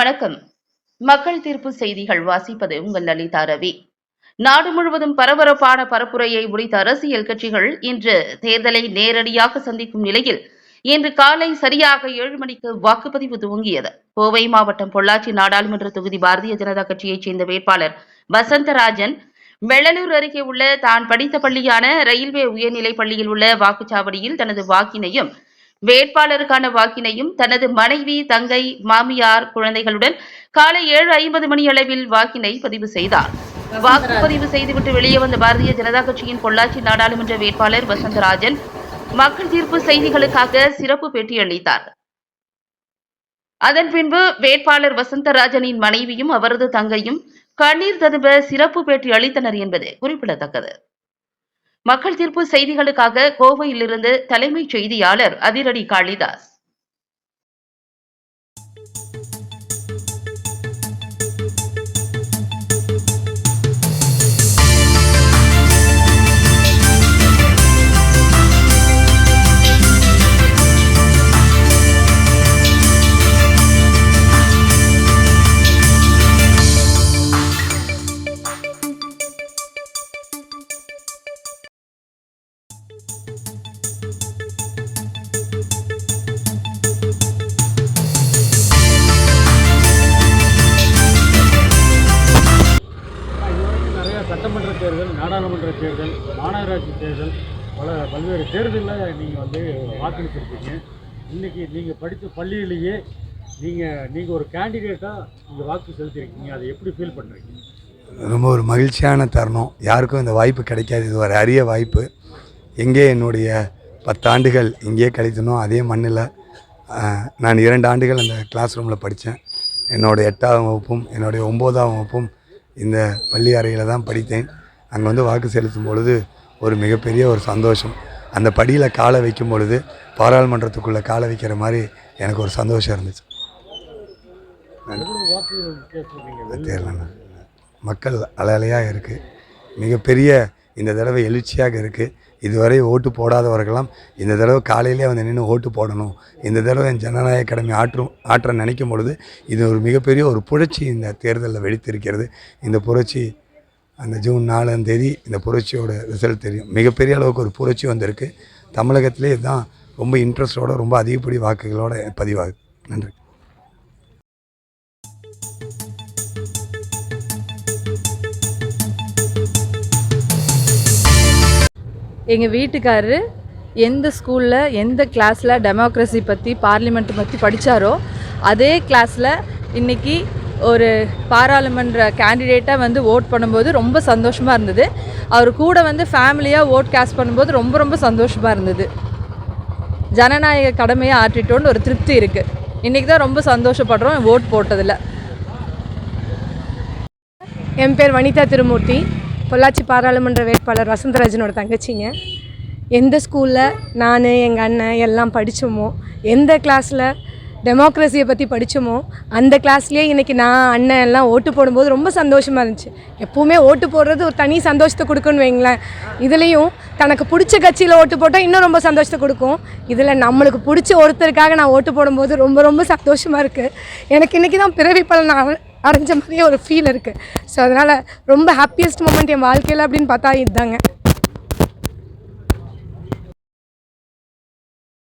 வணக்கம். மக்கள் தீர்ப்பு செய்திகள் வாசிப்பது உங்கள் லலிதா ரவி. நாடு முழுவதும் பரபரப்பான பரப்புரையை முடித்த அரசியல் கட்சிகள் இன்று தேர்தலை நேரடியாக சந்திக்கும் நிலையில் இன்று காலை சரியாக ஏழு மணிக்கு வாக்குப்பதிவு துவங்கியது. கோவை மாவட்டம் பொள்ளாச்சி நாடாளுமன்ற தொகுதி பாரதிய ஜனதா கட்சியைச் சேர்ந்த வேட்பாளர் வசந்தராஜன் வெள்ளலூர் அருகே உள்ள தான் படித்த பள்ளியான ரயில்வே உயர்நிலைப் பள்ளியில் உள்ள வாக்குச்சாவடியில் தனது வாக்கினையும் வேட்பாளருக்கான வாக்கினையும் தனது மனைவி தங்கை மாமியார் குழந்தைகளுடன் காலை ஏழு ஐம்பது மணி அளவில் வாக்கினை பதிவு செய்தார். வாக்குப்பதிவு செய்துவிட்டு வெளியே வந்த பாரதிய ஜனதா கட்சியின் பொள்ளாச்சி நாடாளுமன்ற வேட்பாளர் வசந்தராஜன் மக்கள் தீர்ப்பு செய்திகளுக்காக சிறப்பு பேட்டியளித்தார் அதன் பின்பு வேட்பாளர் வசந்தராஜனின் மனைவியும் அவரது தங்கையும் கண்ணீர் ததும்ப சிறப்பு பேட்டி அளித்தனர் என்பது குறிப்பிடத்தக்கது. மக்கள் தீர்ப்பு செய்திகளுக்காக கோவையிலிருந்து தலைமைச் செய்தியாளர் அதிரடி காளிதாஸ். நாடாளுமன்ற தேர்தல் மாநகராட்சி தேர்தல் பல பல்வேறு தேர்தலில் நீங்கள் வந்து வாக்களிச்சிருக்கீங்க. இன்றைக்கி நீங்கள் படித்த பள்ளியிலேயே நீங்கள் நீங்கள் ஒரு கேண்டிடேட்டாக நீங்கள் வாக்கு செலுத்தியிருக்கீங்க அதை எப்படி ஃபீல் பண்ணுறீங்க ரொம்ப ஒரு மகிழ்ச்சியான தருணம். யாருக்கும் இந்த வாய்ப்பு கிடைக்காது. இது ஒரு அரிய வாய்ப்பு. எங்கே என்னுடைய பத்தாண்டுகள் இங்கேயே கழித்தனோ அதே மண்ணில் நான் இரண்டு ஆண்டுகள் அந்த கிளாஸ் ரூமில் படித்தேன். என்னோடய எட்டாம் வகுப்பும் என்னுடைய ஒம்போதாம் வகுப்பும் இந்த பள்ளி அறையில் தான் படித்தேன். அங்கே வந்து வாக்கு செலுத்தும் பொழுது ஒரு மிகப்பெரிய ஒரு சந்தோஷம். அந்த படியில் காலை வைக்கும் பொழுது பாராளுமன்றத்துக்குள்ளே காலை வைக்கிற மாதிரி எனக்கு ஒரு சந்தோஷம் இருந்துச்சு. தெரியலண்ணா மக்கள் அலையலையாக இருக்குது மிகப்பெரிய இந்த தடவை எழுச்சியாக இருக்குது இதுவரை ஓட்டு போடாதவர்களாம் இந்த தடவை காலையிலே வந்து நின்று ஓட்டு போடணும். இந்த தடவை என் ஜனநாயக கடமை ஆற்றும் ஆற்ற நினைக்கும் பொழுது இது ஒரு மிகப்பெரிய ஒரு புரட்சி இந்த தேர்தலில் வெடித்திருக்கிறது. இந்த புரட்சி அந்த ஜூன் நாலாம் தேதி இந்த புரட்சியோட ரிசல்ட் தெரியும். மிகப்பெரிய அளவுக்கு ஒரு புரட்சி வந்திருக்கு. தமிழகத்திலே இதுதான் ரொம்ப இன்ட்ரெஸ்டோட ரொம்ப அதிகப்படி வாக்குகளோட பதிவாகுது. நன்றி. எங்கள் வீட்டுக்காரரு எந்த ஸ்கூலில் எந்த கிளாஸில் டெமோக்ரஸி பற்றி பார்லிமெண்ட் பற்றி படித்தாரோ அதே கிளாஸில் இன்றைக்கி ஒரு பாராளுமன்ற கேண்டிடேட்டாக வந்து ஓட் பண்ணும்போது ரொம்ப சந்தோஷமாக இருந்தது. அவர் கூட வந்து ஃபேமிலியாக ஓட் கேஸ்ட் பண்ணும்போது ரொம்ப ரொம்ப சந்தோஷமாக இருந்தது. ஜனநாயக கடமையை ஆற்றிட்டோன்னு ஒரு திருப்தி இருக்குது இன்றைக்கி தான் ரொம்ப சந்தோஷப்படுறோம் ஓட் போட்டதில். என் பேர் வனிதா திருமூர்த்தி. பொள்ளாச்சி பாராளுமன்ற வேட்பாளர் வசந்தராஜனோட தங்கச்சிங்க. எந்த ஸ்கூலில் நான் எங்கள் அண்ணன் எல்லாம் படித்தோமோ எந்த கிளாஸில் டெமோக்ரஸியை பற்றி படித்தோமோ அந்த கிளாஸ்லேயே இன்றைக்கி நான் அண்ணன் எல்லாம் ஓட்டு போடும்போது ரொம்ப சந்தோஷமாக இருந்துச்சு. எப்போவுமே ஓட்டு போடுறது ஒரு தனி சந்தோஷத்தை கொடுக்குன்னு வைங்களேன். இதுலேயும் தனக்கு பிடிச்ச கட்சியில் ஓட்டு போட்டால் இன்னும் ரொம்ப சந்தோஷத்தை கொடுக்கும். இதில் நம்மளுக்கு பிடிச்ச ஒருத்தருக்காக நான் ஓட்டு போடும்போது ரொம்ப ரொம்ப சந்தோஷமாக இருக்குது எனக்கு இன்றைக்கி தான் பிறவி பலன் அடைஞ்ச மாதிரியே ஒரு ஃபீல் இருக்குது ஸோ அதனால் ரொம்ப ஹாப்பியஸ்ட் மூமெண்ட் என் வாழ்க்கையில் அப்படின்னு பார்த்தா இதுதாங்க.